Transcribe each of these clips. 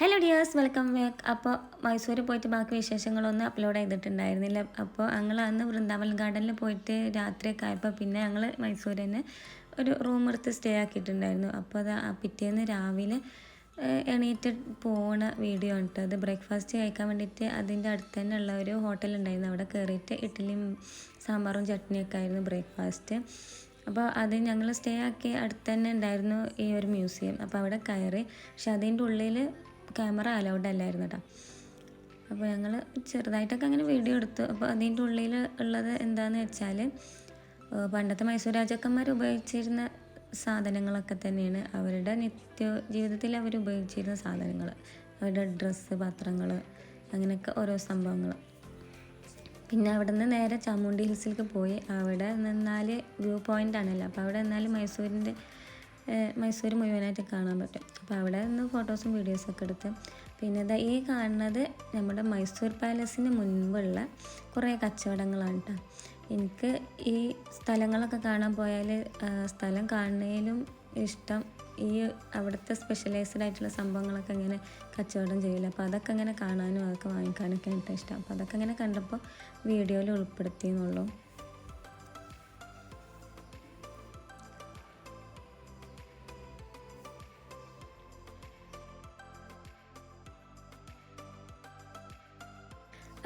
Hello dears welcome back അപ്പോൾ മൈസൂർ പോയിട്ട് ബാക്കി വിശേഷങ്ങളൊന്നും അപ്ലോഡ് ചെയ്തിട്ടുണ്ടായിരുന്നില്ല. അപ്പോൾ ഞങ്ങൾ അന്ന് വൃന്ദാവൻ ഗാർഡനിൽ പോയിട്ട് രാത്രിയൊക്കെ ആയപ്പോൾ പിന്നെ ഞങ്ങൾ മൈസൂർ തന്നെ ഒരു റൂം എടുത്ത് സ്റ്റേ ആക്കിയിട്ടുണ്ടായിരുന്നു. അപ്പോൾ അത് ആ പിറ്റേന്ന് രാവിലെ എണീറ്റ് പോണ വീഡിയോ ഉണ്ട് അത് ബ്രേക്ക്ഫാസ്റ്റ് കഴിക്കാൻ വേണ്ടിയിട്ട് അതിന്റെ അടുത്ത് തന്നെ ഉള്ള ഒരു ഹോട്ടൽ ഉണ്ടായിരുന്നു. അവിടെ കയറിയിട്ട് ഇഡ്ഡലിയും സാമ്പാറും ചട്നിയൊക്കെ ആയിരുന്നു ബ്രേക്ക്ഫാസ്റ്റ് അപ്പോൾ അത് ഞങ്ങൾ സ്റ്റേ ആക്കി അടുത്ത് തന്നെ ഉണ്ടായിരുന്നു ഈ ഒരു മ്യൂസിയം അപ്പോൾ അവിടെ കയറി പക്ഷെ അതിന്റെ ഉള്ളിൽ ക്യാമറ അലൗഡ് അല്ലായിരുന്നു കേട്ടോ അപ്പോൾ ഞങ്ങൾ ചെറുതായിട്ടൊക്കെ അങ്ങനെ വീഡിയോ എടുത്തു. അപ്പോൾ അതിന്റെ ഉള്ളിൽ ഉള്ളത് എന്താണെന്ന് വെച്ചാൽ പണ്ടത്തെ മൈസൂർ രാജാക്കന്മാർ ഉപയോഗിച്ചിരുന്ന സാധനങ്ങളൊക്കെ തന്നെയാണ്. അവരുടെ നിത്യ ജീവിതത്തിൽ അവർ ഉപയോഗിച്ചിരുന്ന സാധനങ്ങൾ അവരുടെ ഡ്രസ്സ് പാത്രങ്ങൾ അങ്ങനെയൊക്കെ ഓരോ സംഭവങ്ങൾ പിന്നെ അവിടെ നിന്ന് നേരെ ചാമുണ്ടി ഹിൽസിലേക്ക് പോയി. അവിടെ നിന്നാൽ വ്യൂ പോയിന്റ് ആണല്ലോ. അപ്പോൾ അവിടെ നിന്നാൽ മൈസൂരിന്റെ മൈസൂർ മുഴുവനായിട്ട് കാണാൻ പറ്റും. അപ്പോൾ അവിടെ നിന്ന് ഫോട്ടോസും വീഡിയോസും ഒക്കെ എടുത്ത് പിന്നെ ഇതാ ഈ കാണുന്നത് നമ്മുടെ മൈസൂർ പാലസിന് മുൻപുള്ള കുറേ കച്ചവടങ്ങളാണ് കേട്ടോ എനിക്ക് ഈ സ്ഥലങ്ങളൊക്കെ കാണാൻ പോയാൽ സ്ഥലം കാണുന്നതിലും ഇഷ്ടം ഈ അവിടുത്തെ സ്പെഷ്യലൈസ്ഡ് ആയിട്ടുള്ള സംഭവങ്ങളൊക്കെ ഇങ്ങനെ കച്ചവടം ചെയ്യില്ല അപ്പോൾ അതൊക്കെ ഇങ്ങനെ കാണാനും അതൊക്കെ വാങ്ങിക്കാനൊക്കെ ആയിട്ട് ഇഷ്ടം. അപ്പോൾ അതൊക്കെ ഇങ്ങനെ കണ്ടപ്പോൾ വീഡിയോയിൽ ഉൾപ്പെടുത്തി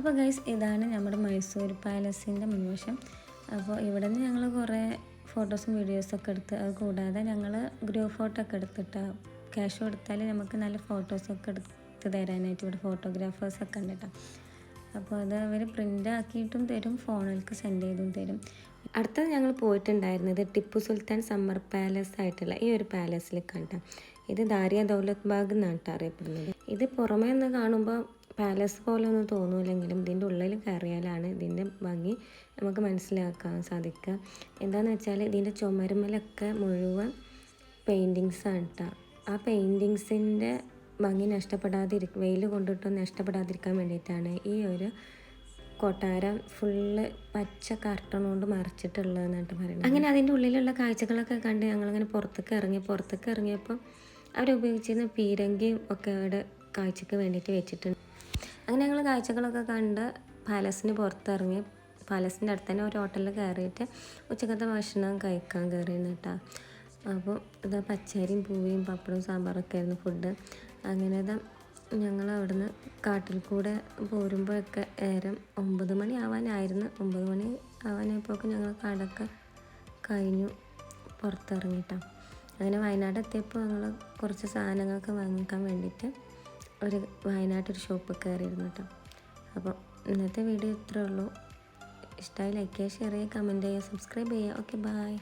അപ്പോൾ ഗൈസ് ഇതാണ് നമ്മുടെ മൈസൂർ പാലസിന്റെ മുൻവശം അപ്പോൾ ഇവിടെ നിന്ന് ഞങ്ങൾ കുറേ ഫോട്ടോസും വീഡിയോസും ഒക്കെ എടുത്ത് അത് കൂടാതെ ഞങ്ങൾ ഗ്രൂപ്പ് ഫോട്ടോ ഒക്കെ എടുത്തിട്ട്. ക്യാഷ് കൊടുത്താൽ നമുക്ക് നല്ല ഫോട്ടോസൊക്കെ എടുത്ത് തരാനായിട്ട് ഇവിടെ ഫോട്ടോഗ്രാഫേഴ്സൊക്കെ ഉണ്ട് കേട്ടോ അപ്പോൾ അത് അവർ പ്രിന്റ് ആക്കിയിട്ടും തരും ഫോണിലേക്ക് സെൻഡ് ചെയ്തും തരും. അടുത്തത് ഞങ്ങൾ പോയിട്ടുണ്ടായിരുന്നത് ടിപ്പു സുൽത്താൻ സമ്മർ പാലസ് ആയിട്ടുള്ള ഈ ഒരു പാലസിലേക്കാണ് കേട്ടോ ഇത് ദാരിയ ദൗലത് ബാഗ് എന്നാണ് അറിയപ്പെടുന്നത്. ഇത് പുറമേ നിന്ന് കാണുമ്പോൾ പാലസ് പോലെ ഒന്നും തോന്നൂലെങ്കിലും ഇതിന്റെ ഉള്ളിൽ കയറിയാലാണ് ഇതിന്റെ ഭംഗി നമുക്ക് മനസ്സിലാക്കാൻ സാധിക്കുക. എന്താണെന്ന് വെച്ചാൽ ഇതിന്റെ ചുമരുമലൊക്കെ മുഴുവൻ പെയിന്റിങ്സാണ് കേട്ടോ ആ പെയിന്റിങ്സിന്റെ ഭംഗി നഷ്ടപ്പെടാതിരി വെയിൽ കൊണ്ടിട്ടും നഷ്ടപ്പെടാതിരിക്കാൻ വേണ്ടിയിട്ടാണ് ഈ ഒരു കൊട്ടാരം ഫുള്ള് പച്ച കർട്ടൺ കൊണ്ട് മറച്ചിട്ടുള്ളതെന്നായിട്ട് പറയുന്നത്. അങ്ങനെ അതിന്റെ ഉള്ളിലുള്ള കാഴ്ചകളൊക്കെ കണ്ട് ഞങ്ങളിങ്ങനെ പുറത്തേക്ക് ഇറങ്ങി പുറത്തേക്ക് ഇറങ്ങിയപ്പോൾ അവരുപയോഗിച്ചിരുന്ന പീരങ്കിയും ഒക്കെ അവിടെ കാഴ്ചക്ക് വേണ്ടിയിട്ട് വെച്ചിട്ടുണ്ട്. അങ്ങനെ ഞങ്ങൾ കാഴ്ചകളൊക്കെ കണ്ട് പാലസിന് പുറത്തിറങ്ങി. പാലസിന്റെ അടുത്ത് തന്നെ ഒരു ഹോട്ടലിൽ കയറിയിട്ട് ഉച്ചക്കത്തെ ഭക്ഷണം കഴിക്കാൻ കയറിയിരുന്നു കേട്ടോ. അപ്പോൾ ഇതാ പച്ചരിയും പൂവിയും പപ്പടവും സാമ്പാറൊക്കെ ആയിരുന്നു ഫുഡ് അങ്ങനെ ഇതാ ഞങ്ങൾ അവിടുന്ന് കാട്ടിൽ കൂടെ പോരുമ്പോഴൊക്കെ നേരം ഒമ്പത് മണി ആവാനായിരുന്നു. ഒമ്പത് മണി ആവാനായപ്പോഴൊക്കെ ഞങ്ങൾ കാടൊക്കെ കഴിഞ്ഞു പുറത്തിറങ്ങിയിട്ടാണ് അങ്ങനെ വയനാട് എത്തിയപ്പോൾ ഞങ്ങൾ കുറച്ച് സാധനങ്ങളൊക്കെ വാങ്ങിക്കാൻ വേണ്ടിയിട്ട് ഒരു വയനാട്ടൊരു ഷോപ്പ് കയറിയിരുന്നു കേട്ടോ അപ്പോൾ ഇന്നത്തെ വീഡിയോ ഇത്രേ ഉള്ളൂ. ഇഷ്ടമായി ലൈക്ക് ചെയ്യുക ഷെയർ ചെയ്യുക കമന്റ് ചെയ്യുക സബ്സ്ക്രൈബ് ചെയ്യുക. Okay bye